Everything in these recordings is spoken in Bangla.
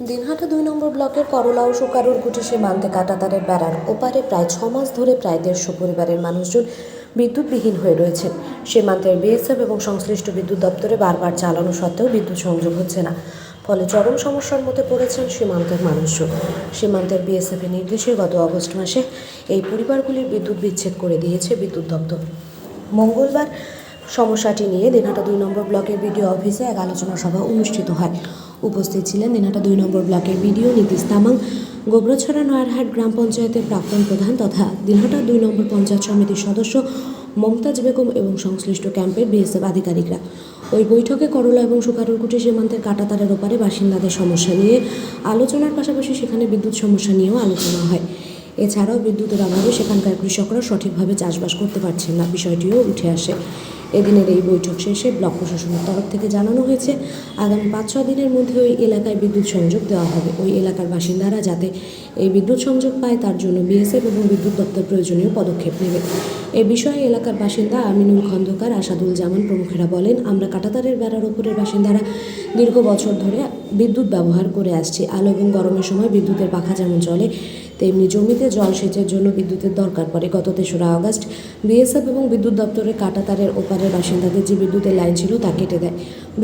দিনহাটা দুই নম্বর ব্লকের করলা ও সুকারুর গুটি সীমান্তে কাটাতারের বেড়ার ওপারে প্রায় ছ মাস ধরে প্রায় দেড়শো পরিবারের মানুষজন বিদ্যুৎবিহীন হয়ে রয়েছেন সীমান্তের বিএসএফ এবং সংশ্লিষ্ট বিদ্যুৎ দপ্তরে বারবার চালানো সত্ত্বেও বিদ্যুৎ সংযোগ হচ্ছে না। ফলে চরম সমস্যার মধ্যে পড়েছেন সীমান্তের মানুষজন। সীমান্তের বিএসএফের নির্দেশে গত আগস্ট মাসে এই পরিবারগুলির বিদ্যুৎ বিচ্ছেদ করে দিয়েছে বিদ্যুৎ দপ্তর। মঙ্গলবার সমস্যাটি নিয়ে দিনহাটা দুই নম্বর ব্লকের বিডিও অফিসে এক আলোচনা সভা অনুষ্ঠিত হয়। উপস্থিত ছিলেন দিনহাটা দুই নম্বর ব্লকের বিডিও নীতিশ তামাং, গোবরছড়া নয়ারহাট গ্রাম পঞ্চায়েতের প্রাক্তন প্রধান তথা দিনহাটা দুই নম্বর পঞ্চায়েত সমিতির সদস্য মমতাজ বেগম এবং সংশ্লিষ্ট ক্যাম্পের বিএসএফ আধিকারিকরা। ওই বৈঠকে করলা এবং সুকারুরকুটি সীমান্তের কাটাতারের ওপারে বাসিন্দাদের সমস্যা নিয়ে আলোচনার পাশাপাশি সেখানে বিদ্যুৎ সমস্যা নিয়েও আলোচনা হয়। এছাড়াও বিদ্যুতের অভাবে সেখানকার কৃষকরা সঠিকভাবে চাষবাস করতে পারছেন না, বিষয়টিও উঠে আসে। এদিনের এই বৈঠক শেষে ব্লক প্রশাসনের তরফ থেকে জানানো হয়েছে, আগামী পাঁচ ছ দিনের মধ্যে ওই এলাকায় বিদ্যুৎ সংযোগ দেওয়া হবে। ওই এলাকার বাসিন্দারা যাতে এই বিদ্যুৎ সংযোগ পায় তার জন্য বিএসএফ এবং বিদ্যুৎ দপ্তর প্রয়োজনীয় পদক্ষেপ নেবে। এ বিষয়ে এলাকার বাসিন্দা আমিনুল খন্দকার আসাদুল জামান প্রমুখেরা বলেন, আমরা কাটাতারের বেড়ার ওপরের বাসিন্দারা দীর্ঘ বছর ধরে বিদ্যুৎ ব্যবহার করে আসছি। আলো এবং গরমের সময় বিদ্যুতের পাখা যেমন চলে তেমনি জমিতে জল সেচের জন্য বিদ্যুতের দরকার পড়ে। গত তেসরা আগস্ট বিএসএফ এবং বিদ্যুৎ দপ্তরের কাটাতারের ওপারের বাসিন্দাদের যে বিদ্যুতের লাইন ছিল তা কেটে দেয়।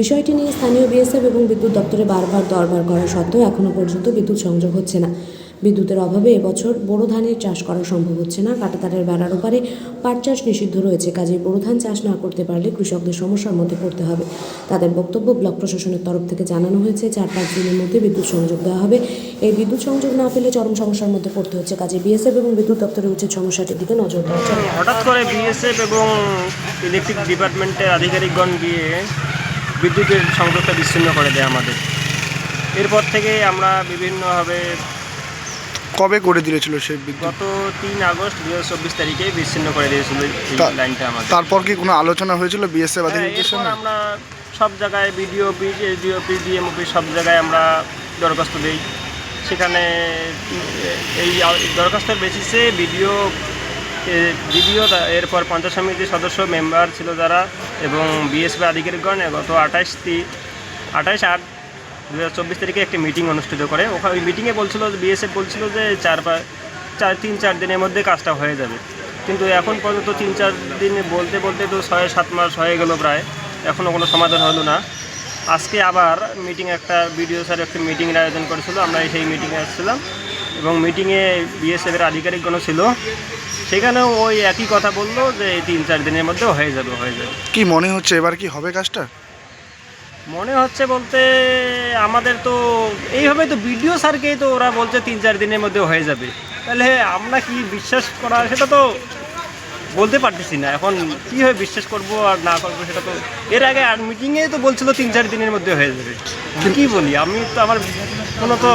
বিষয়টি নিয়ে স্থানীয় বিএসএফ এবং বিদ্যুৎ দপ্তরে বারবার দরবার করা সত্ত্বেও এখনও পর্যন্ত বিদ্যুৎ সংযোগ হচ্ছে না। বিদ্যুতের অভাবে এবছর বোরো ধানের চাষ করা সম্ভব হচ্ছে না। কাটাতারের বেড়ার ওপারে পাট চাষ নিষিদ্ধ রয়েছে কাজে বোরো ধান চাষ না করতে পারলে কৃষকদের সমস্যার মধ্যে পড়তে হবে। তাদের বক্তব্য ব্লক প্রশাসনের তরফ থেকে জানানো হয়েছে, চার পাঁচ দিনের মধ্যে বিদ্যুৎ সংযোগ দেওয়া হবে। এই বিদ্যুৎ সংযোগ না পেলে চরম সমস্যার মধ্যে পড়তে হচ্ছে কাজে বিএসএফ এবং বিদ্যুৎ দপ্তরের উচিত সমস্যাটির দিকে নজর দেওয়া উচিত। হঠাৎ করে বিএসএফ এবং ইলেকট্রিক ডিপার্টমেন্টের আধিকারিকগণ গিয়ে বিদ্যুতের সংযোগটা বিচ্ছিন্ন করে দেয় আমাদের। এরপর থেকে আমরা বিভিন্নভাবে কবে করে দিয়েছিল সেই বিদ্যুৎ গত তিন আগস্ট দু হাজার চব্বিশ তারিখে বিচ্ছিন্ন করে দিয়েছিল এই তা- লাইনটা আমাদের। তারপর কি কোনো আলোচনা হয়েছিল বিএসএফ হ্যাঁ, আধিকারিকদের এরপর সঙ্গে আমরা সব জায়গায় BDO office SDO office DM office সব জায়গায় আমরা দরখাস্ত দিই। সেখানে এই দরখাস্তের বেসিসে বিডিও বিডিও এরপর পঞ্চায়েত সমিতির সদস্য মেম্বার ছিল যারা এবং বিএসপি আধিকারিকগণ গত আঠাশ তি আঠাশ আট দু হাজার চব্বিশ তারিখে একটি মিটিং অনুষ্ঠিত করে। ওখানে ওই মিটিংয়ে বলছিল বিএসএফ বলছিল যে চার চার, তিন, চার দিনের মধ্যে কাজটা হয়ে যাবে। কিন্তু এখন পর্যন্ত তিন, চার দিন বলতে বলতে তো ছয়, সাত মাস হয়ে গেল প্রায়। এখনও কোনো সমাধান হলো না। আজকে আবার মিটিং একটা বিডিও স্যার একটা মিটিংয়ের আয়োজন করেছিল। আমরা সেই মিটিংয়ে আসছিলাম এবং মিটিংয়ে বিএসএফের আধিকারিকগণও ছিল। সেখানেও ওই একই কথা বলল যে তিন, চার দিনের মধ্যে হয়ে যাবে হয়ে যাবে। কি মনে হচ্ছে এবার কি হবে কাজটা? মনে হচ্ছে বলতে আমাদের তো এইভাবে তো বিডিও স্যারকেই তো ওরা বলছে তিন চার দিনের মধ্যে হয়ে যাবে। তাহলে আমরা কি বিশ্বাস করা সেটা তো বলতে পারতেছি না। এখন কীভাবে বিশ্বাস করব আর না করব সেটা তো এর আগে আর মিটিংয়ে তো বলছিল তিন চার দিনের মধ্যে হয়ে যাবে। কি বলি? আমি তো আমার কোনো তো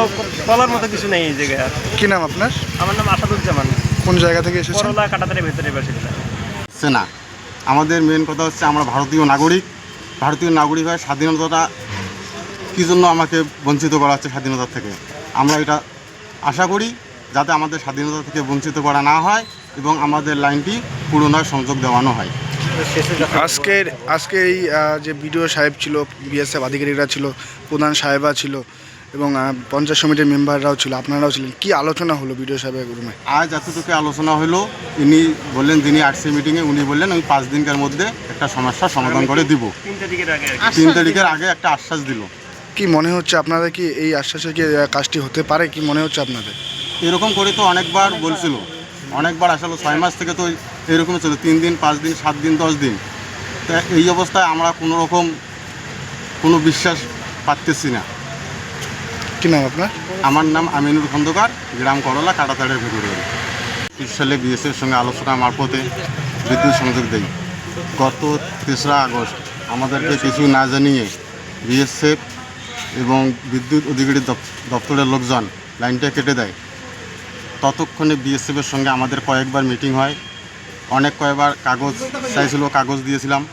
বলার মতো কিছু নেই এই জায়গায় আর। কি নাম আপনার? আমার নাম আসাদুজ্জামান। কোন জায়গা থেকে এসেছেন? করলা কাটাতারের ভেতরে বাসিন্দা হচ্ছে না আমাদের মেন কথা হচ্ছে আমরা ভারতীয় নাগরিক। ভারতীয় নাগরিক হয়ে স্বাধীনতাটা কী জন্য আমাকে বঞ্চিত করা হচ্ছে স্বাধীনতা থেকে? আমরা এটা আশা করি যাতে আমাদের স্বাধীনতা থেকে বঞ্চিত করা না হয় এবং আমাদের লাইনটি পুনরায় সংযোগ দেওয়ানো হয়। আজকের, আজকে এই যে বিডিও সাহেব ছিল, বিএসএফ আধিকারিকরা ছিল, প্রধান সাহেবা ছিল এবং পঞ্চায়েত সমিতির মেম্বাররাও ছিল আপনারাও ছিলেন। কি আলোচনা হলো বিডিও সাহেবের রুমে আজ এতটুকু আলোচনা হলো ইনি বললেন যিনি আরসি মিটিংয়ে উনি বললেন আমি পাঁচ দিনকার মধ্যে একটা সমস্যার সমাধান করে দিব। তিন তারিখের আগে তিন তারিখের আগে একটা আশ্বাস দিল। কি মনে হচ্ছে আপনাদের কি এই আশ্বাসে কি কাজটি হতে পারে? কি মনে হচ্ছে আপনাদের? এরকম করে তো অনেকবার বলছিল। অনেকবার আসলে ছয় মাস থেকে তো এরকমই ছিল তিন দিন পাঁচ দিন সাত দিন দশ দিন। তা এই অবস্থায় আমরা কোনো রকম কোনো বিশ্বাস পাচ্তেছি না। কি নাম আপনার? আমার নাম আমিনুর খন্দকার, গ্রাম করলা, কাটাতাড়ের ভেতরে। তিরিশ সালে বিএসএর সঙ্গে আলোচনা মারফতে বিদ্যুৎ সংযোগ দেই। গত তেসরা আগস্ট আমাদেরকে কিছু না জানিয়ে বিএসএফ এবং বিদ্যুৎ অধিকারী দপ- দপ্তরের লোকজন লাইনটা কেটে দেয়। ততক্ষণে বিএসএফের সঙ্গে আমাদের কয়েকবার মিটিং হয়। অনেক কয়েকবার কাগজ চাইছিল, কাগজ দিয়েছিলাম।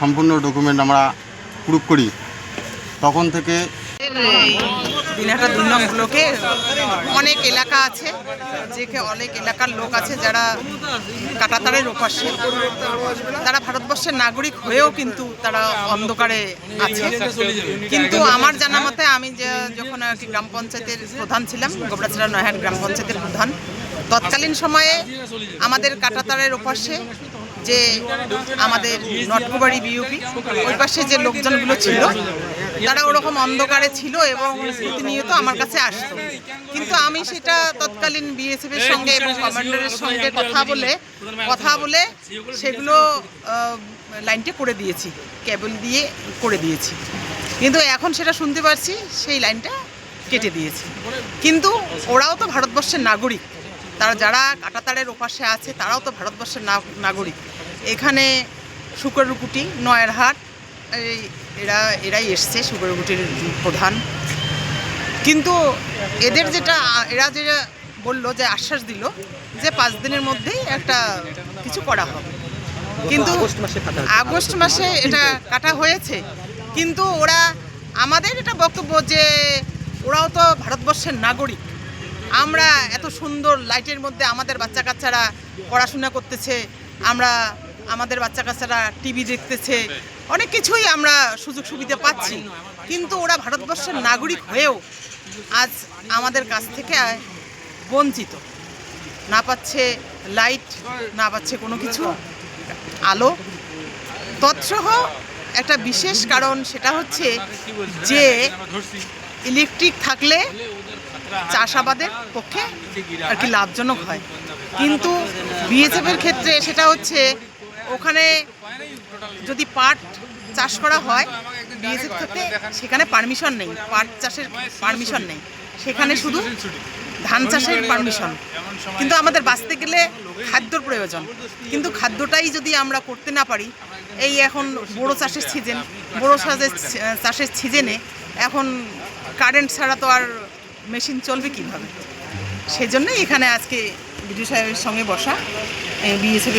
সম্পূর্ণ ডকুমেন্ট আমরা প্রুফ করি। তখন থেকে দিনহাটা দুই নং অনেক এলাকা আছে, যে অনেক এলাকার লোক আছে যারা কাটাতারের ওপাশে। তারা ভারতবর্ষের নাগরিক হয়েও কিন্তু তারা অন্ধকারে আছে। কিন্তু আমার জানা মতে আমি যে যখন আর কি গ্রাম পঞ্চায়েতের প্রধান ছিলাম, গোবরাছড়া নয়হাট গ্রাম পঞ্চায়েতের প্রধান, তৎকালীন সময়ে আমাদের কাটাতারের ওপাশে যে আমাদের নটকুবাড়ি বিউপি ওই পাশে যে লোকজনগুলো ছিল তারা ওরকম অন্ধকারে ছিল এবং প্রতিনিয়ত আমার কাছে আসতো। কিন্তু আমি সেটা তৎকালীন বিএসএফ এর সঙ্গে এবং কমান্ডারের সঙ্গে কথা বলে কথা বলে সেগুলো লাইনটা করে দিয়েছি। কেবল দিয়ে করে দিয়েছি। কিন্তু এখন সেটা শুনতে পারছি সেই লাইনটা কেটে দিয়েছি। কিন্তু ওরাও তো ভারতবর্ষের নাগরিক। তারা যারা কাটাতারের ওপাশে আছে তারাও তো ভারতবর্ষের নাগরিক। এখানে শুকরকুটি নয়ারহাট এরা এরাই এসছে শুকরকুটির প্রধান। কিন্তু এদের যেটা এরা যেটা বলল যে আশ্বাস দিল যে পাঁচ দিনের মধ্যেই একটা কিছু করা হবে। কিন্তু আগস্ট মাসে এটা কাটা হয়েছে। কিন্তু ওরা আমাদের এটা বক্তব্য যে ওরাও তো ভারতবর্ষের নাগরিক। আমরা এত সুন্দর লাইটের মধ্যে আমাদের বাচ্চা কাচ্চারা পড়াশোনা করতেছে। আমরা আমাদের বাচ্চা কাচ্চারা টিভি দেখতেছে। অনেক কিছুই আমরা সুযোগ সুবিধা পাচ্ছি। কিন্তু ওরা ভারতবর্ষের নাগরিক হয়েও আজ আমাদের কাছ থেকে বঞ্চিত। না পাচ্ছে লাইট, না পাচ্ছে কোনো কিছু, আলো। তৎসহ একটা বিশেষ কারণ সেটা হচ্ছে যে ইলেকট্রিক থাকলে চাষাবাদের পক্ষে আর কি লাভজনক হয়। কিন্তু বিএসএফের ক্ষেত্রে সেটা হচ্ছে ওখানে যদি পাট চাষ করা হয় বিএসএফ থেকে সেখানে পারমিশন নেই। পাট চাষের পারমিশন নেই। সেখানে শুধু ধান চাষের পারমিশন কিন্তু আমাদের বাঁচতে গেলে খাদ্যর প্রয়োজন। কিন্তু খাদ্যটাই যদি আমরা করতে না পারি, এই এখন বড়ো চাষের সিজন বড়ো চাষের চাষের সিজনে এখন কারেন্ট ছাড়া তো আর মেশিন চলবে কীভাবে? সেজন্যই এখানে আজকে বিডিও সাহেবের সঙ্গে বসা। বিএসএফ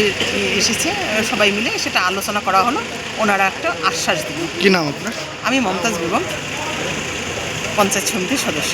এসেছে সবাই মিলে সেটা আলোচনা করা হলো। ওনারা একটা আশ্বাস দিল কি নাম আপনার? আমি মমতাজ বেগম পঞ্চায়েত সমিতির সদস্য।